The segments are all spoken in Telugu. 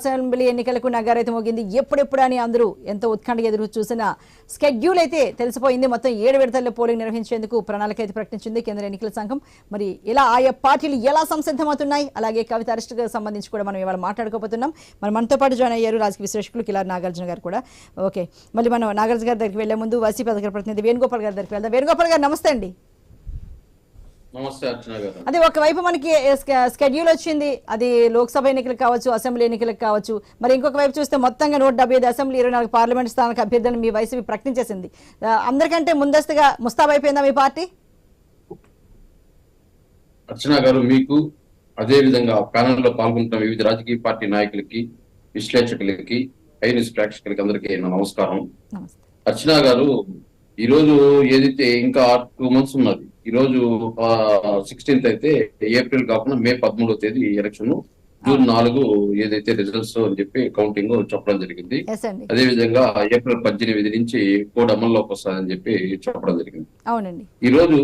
అసెంబ్లీ ఎన్నికలకు నగారైతే మోగింది. ఎప్పుడెప్పుడు అని అందరూ ఎంతో ఉత్కంఠ ఎదురు చూసిన స్కెడ్యూల్ అయితే తెలిసిపోయింది. మొత్తం ఏడు విడతల్లో పోలింగ్ నిర్వహించేందుకు ప్రణాళిక అయితే ప్రకటించింది కేంద్ర ఎన్నికల సంఘం. మరి ఇలా ఆయా పార్టీలు ఎలా సంసిద్ధమవుతున్నాయి? అలాగే కవిత అరెస్టుకు సంబంధించి కూడా మనం ఇవాళ మాట్లాడుకోబోతున్నాం. మరి మనతో పాటు జాయిన్ అయ్యారు రాజకీయ విశ్లేషకులు కిలార్ నాగార్జున గారు కూడా. ఓకే. మళ్ళీ మనం నాగార్జున గారి దగ్గరికి వెళ్ళే ముందు వైసీపీ అధికార ప్రతినిధి వేణుగోపాల్ గారి దగ్గరికి వెళ్దాం. వేణుగోపాల్ గారు నమస్తే అండి. అదే ఒకవైపు మనకి స్కె- స్కెడ్యూల్ వచ్చింది అది లోక్సభ ఎన్నికలకు కావచ్చు అసెంబ్లీ ఎన్నికలకు కావచ్చు. మరి ఇంకొక వైపు చూస్తే మొత్తంగా నూట డెబ్బై ఐదు అసెంబ్లీ ఇరవై నాలుగు పార్లమెంట్ స్థానాలకు అభ్యర్థులను మీ వైసీపీ ప్రకటించేసింది. అందరికంటే ముందస్తుగా ముస్తాబైపోయిందా మీ పార్టీ? అర్చన గారు మీకు అదే విధంగా ప్యానెల్లో పాల్గొంటున్న వివిధ రాజకీయ పార్టీ నాయకులకి విశ్లేషకులకి ఐనిస్ ప్రేక్షకులకి అందరికీ నా నమస్కారం. అర్చన గారు ఈ రోజు ఏదైతే ఇంకా టూ మంత్స్ ఉన్నది ఈ రోజు సిక్స్టీన్త్ అయితే ఏప్రిల్ కాకుండా మే పదమూడవ తేదీ ఎలక్షన్. జూన్ నాలుగు ఏదైతే రిజల్ట్స్ అని చెప్పి కౌంటింగ్ చెప్పడం జరిగింది. అదే విధంగా ఏప్రిల్ పద్దెనిమిది నుంచి కోడ్ అమల్లోకి వస్తుందని చెప్పి చెప్పడం జరిగింది. అవునండి. ఈ రోజు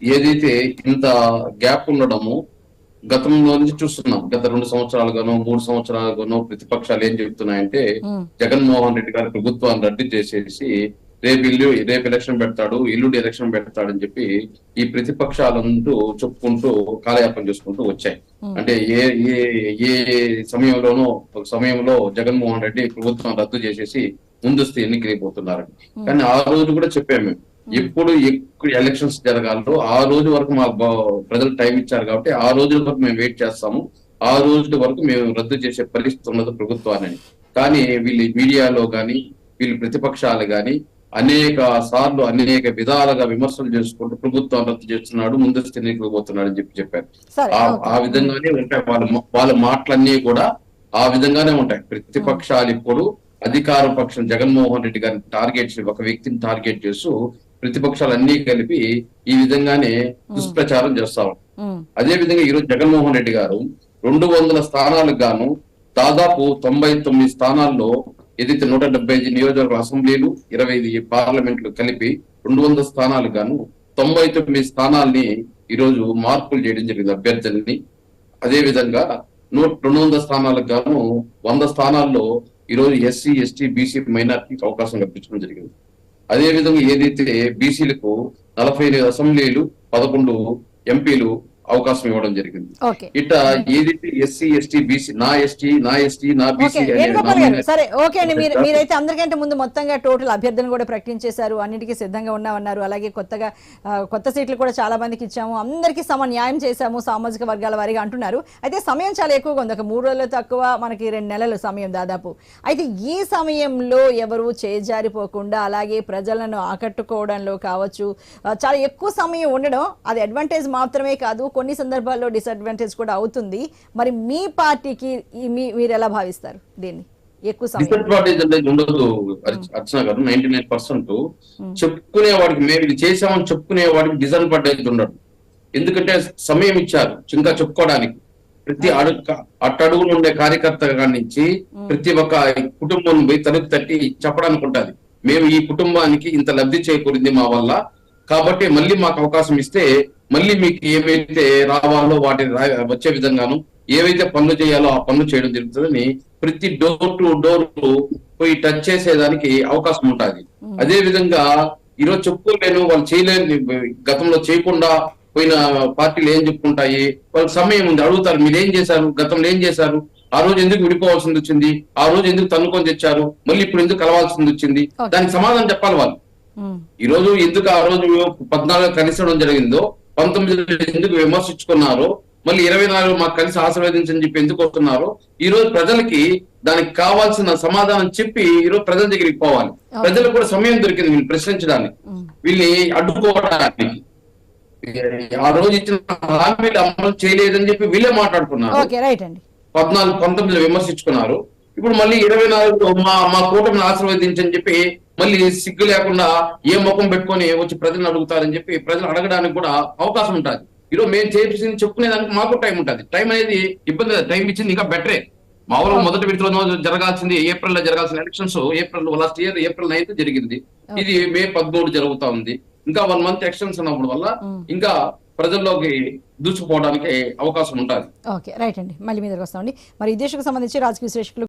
ఏదైతే ఇంత గ్యాప్ ఉండడము గతంలో నుంచి చూస్తున్నాం. గత రెండు సంవత్సరాలుగానో మూడు సంవత్సరాలుగానో ప్రతిపక్షాలు ఏం చెప్తున్నాయంటే జగన్మోహన్ రెడ్డి గారి ప్రభుత్వాన్ని రద్దు చేసేసి రేపు ఇల్లు రేపు ఎలక్షన్ పెడతాడు ఇల్లుడి ఎలక్షన్ పెడతాడని చెప్పి ఈ ప్రతిపక్షాలంటూ చెప్పుకుంటూ కాలయాపన చేసుకుంటూ వచ్చాయి. అంటే ఏ ఏ ఏ సమయంలోనో ఒక సమయంలో జగన్మోహన్ రెడ్డి ప్రభుత్వం రద్దు చేసేసి ముందస్తు ఎన్నికలైపోతున్నారని కానీ ఆ రోజు కూడా చెప్పాము మేము. ఎప్పుడు ఎక్కువ ఎలక్షన్స్ జరగాలో ఆ రోజు వరకు బా- ప్రజలు టైం ఇచ్చారు కాబట్టి ఆ రోజుల వరకు మేము వెయిట్ చేస్తాము. ఆ రోజుల వరకు మేము రద్దు చేసే పరిస్థితి ఉన్నది ప్రభుత్వాన్ని కానీ వీళ్ళు మీడియాలో గాని వీళ్ళు ప్రతిపక్షాలు గాని అనేక సార్లు అనేక విధాలుగా విమర్శలు చేసుకుంటూ ప్రభుత్వం రద్దు చేస్తున్నాడు ముందస్తు ఎన్నికలు పోతున్నాడు అని చెప్పి చెప్పారు. ఆ విధంగానే ఉంటాయి వాళ్ళ వాళ్ళ మాటలన్నీ కూడా ఆ విధంగానే ఉంటాయి. ప్రతిపక్షాలు ఇప్పుడు అధికార పక్షం జగన్మోహన్ రెడ్డి గారిని టార్గెట్ ఒక వ్యక్తిని టార్గెట్ చేస్తూ ప్రతిపక్షాలు అన్ని కలిపి ఈ విధంగానే దుష్ప్రచారం చేస్తా ఉంటారు అదే విధంగా ఈరోజు జగన్మోహన్ రెడ్డి గారు రెండు వందల స్థానాలకు గాను దాదాపు తొంభై తొమ్మిది స్థానాల్లో ఏదైతే నూట డెబ్బై ఐదు నియోజకవర్గ అసెంబ్లీలు ఇరవై ఐదు పార్లమెంట్లు కలిపి రెండు వందల స్థానాలు గాను తొంభై తొమ్మిది స్థానాల్ని ఈరోజు మార్పులు చేయడం జరిగింది అభ్యర్థుల్ని. అదేవిధంగా నూట రెండు వందల స్థానాలకు గాను వంద స్థానాల్లో ఈరోజు ఎస్సీ ఎస్టీ బీసీ మైనార్టీకి అవకాశం కల్పించడం జరిగింది. అదేవిధంగా ఏదైతే బీసీలకు నలభై ఎనిమిది అసెంబ్లీలు పదకొండు ఎంపీలు అవకాశం ఇవ్వడం జరిగింది. ఇట్లా ఏదైతే ఎస్సీ ఎస్టీ బీసీ నా ఎస్టీ నా ఎస్టీ నా బీసీ సరే ఓకే అండి. మీరు మీరైతే అందరికంటే ముందు మొత్తంగా టోటల్ అభ్యర్థులను కూడా ప్రకటించేశారు. అన్నిటికీ సిద్ధంగా ఉన్నామన్నారు. అలాగే కొత్తగా కొత్త సీట్లు కూడా చాలా మందికి ఇచ్చాము. అందరికీ సమ న్యాయం చేశాము సామాజిక వర్గాల వారిగా అంటున్నారు. అయితే సమయం చాలా ఎక్కువగా ఉంది. ఒక మూడు రోజులు తక్కువ మనకి రెండు నెలలు సమయం దాదాపు. అయితే ఈ సమయంలో ఎవరు చేజారిపోకుండా అలాగే ప్రజలను ఆకట్టుకోవడంలో కావచ్చు చాలా ఎక్కువ సమయం ఉండడం అది అడ్వాంటేజ్ మాత్రమే కాదు కొన్ని సందర్భాల్లో డిసడ్వాంటేజ్ కూడా అవుతుంది. మరి మీ పార్టీకి మీరు ఎలా భావిస్తారు దీన్ని? ఎక్కువ డిసడ్వాంటేజ్ అనేది ఉండదు అర్చ- అర్చన గారు నైన్టీ నైన్ పర్సెంట్ చెప్పుకునే వాడికి మేము ఇది చేసామని చెప్పుకునే వాడికి డిసడ్వాంటేజ్ ఉండదు. ఎందుకంటే సమయం ఇచ్చారు ఇంకా చెప్పుకోవడానికి. ప్రతి అడుగు అట్టడుగులు ఉండే కార్యకర్త నుంచి ప్రతి ఒక్క కుటుంబం పోయి తలుపు తట్టి చెప్పడానికి ఉంటది. మేము ఈ కుటుంబానికి ఇంత లబ్ధి చేకూరింది మా వల్ల కాబట్టి మళ్ళీ మాకు అవకాశం ఇస్తే మళ్ళీ మీకు ఏవైతే రావాలో వాటిని వచ్చే విధంగాను ఏవైతే పనులు చేయాలో ఆ పనులు చేయడం జరుగుతుందని ప్రతి డోర్ టు డోర్ పోయి టచ్ చేసేదానికి అవకాశం ఉంటుంది అదే విధంగా ఈరోజు చెప్పుకోలేను వాళ్ళు చేయలేని గతంలో చేయకుండా పోయిన పార్టీలు ఏం చెప్పుకుంటాయి వాళ్ళకి సమయం ఉంది అడుగుతారు మీరు ఏం చేశారు? గతంలో ఏం చేశారు? ఆ రోజు ఎందుకు విడిపోవాల్సింది వచ్చింది? ఆ రోజు ఎందుకు తన్నుకొని తెచ్చారు? మళ్ళీ ఇప్పుడు ఎందుకు కలవాల్సింది వచ్చింది. దానికి సమాధానం చెప్పాలి వాళ్ళు. ఈ రోజు ఎందుకు ఆ రోజు పద్నాలుగు కలిసడం జరిగిందో పంతొమ్మిది ఎందుకు విమర్శించుకున్నారో మళ్ళీ ఇరవై నాలుగు మాకు కలిసి ఆశీర్వదించని చెప్పి ఎందుకు వస్తున్నారో ఈ రోజు ప్రజలకి దానికి కావాల్సిన సమాధానం చెప్పి ఈ రోజు ప్రజల దగ్గరికి పోవాలి. ప్రజలకు కూడా సమయం దొరికింది వీళ్ళు ప్రశ్నించడానికి. ఉమ్, వీళ్ళని అడ్డుకోవడానికి. ఆ రోజు ఇచ్చిన హామీలు అమలు చేయలేదని చెప్పి వీళ్ళే మాట్లాడుకున్నారు. పద్నాలుగు పంతొమ్మిదిలో విమర్శించుకున్నారు. ఇప్పుడు మళ్ళీ ఇరవై నాలుగు మా మా కూటమిని ఆశీర్వదించని చెప్పి మళ్ళీ సిగ్గు లేకుండా ఏ ముఖం పెట్టుకొని వచ్చి ప్రజలను అడుగుతారని చెప్పి ప్రజలు అడగడానికి కూడా అవకాశం ఉంటుంది. ఈరోజు మేము చేసింది చెప్పుకునేదానికి మాకు టైం ఉంటుంది. టైం అనేది ఇబ్బంది లేదు. టైం ఇచ్చింది ఇంకా బెటరే. మామూలుగా మొదటి విడతలో జరగాల్సింది ఏప్రిల్లో జరగాల్సిన elections. April last year April ninth జరిగింది. ఇది మే పదమూడు జరుగుతా ఉంది. ఇంకా వన్ మంత్ ఎక్స్టెన్స్ ఉన్నప్పుడు వల్ల ఇంకా ప్రజల్లోకి దూసుకుపోవడానికి అవకాశం ఉంటుంది. ఓకే. రైట్ అండి. మళ్ళీ మీ దగ్గరకు వస్తామండి. మరి ఈ దేశకు సంబంధించి రాజకీయ విశ్లేషకులు